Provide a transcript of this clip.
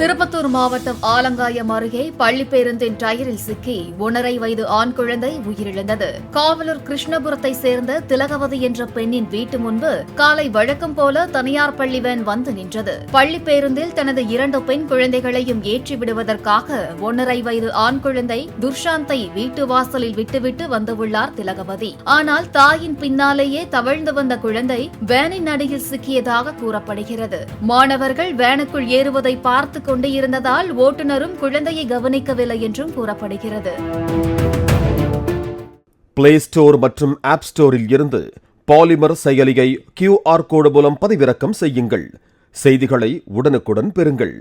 திருப்பத்தூர் மாவட்டம் ஆலங்காயம் அருகே பள்ளி பேருந்தின் டயரில் சிக்கி ஒன்றரை வயது ஆண் குழந்தை உயிரிழந்தது. காவலூர் கிருஷ்ணபுரத்தை சேர்ந்த திலகவதி என்ற பெண்ணின் வீட்டு முன்பு காலை வழக்கம் போல தனியார் பள்ளி வேன் வந்து நின்றது. பள்ளி பேருந்தில் தனது இரண்டு பெண் குழந்தைகளையும் ஏற்றி விடுவதற்காக ஒன்றரை வயது ஆண் குழந்தை துர்ஷாந்தை வீட்டு வாசலில் விட்டுவிட்டு வந்துள்ளார் திலகவதி. ஆனால் தாயின் பின்னாலேயே தவழ்ந்து வந்த குழந்தை வேனின் அடியில் சிக்கியதாக கூறப்படுகிறது. மாணவர்கள் வேனுக்குள் ஏறுவதை பார்த்து கொண்டு இருந்ததால் ஓட்டுநரும் குழந்தையை கவனிக்கவில்லை என்றும் கூறப்படுகிறது. பிளே ஸ்டோர் மற்றும் ஆப் ஸ்டோரில் இருந்து பாலிமர் செயலியை கியூஆர் கோடு மூலம் பதிவிறக்கம் செய்யுங்கள். செய்திகளை உடனுக்குடன் பெறுங்கள்.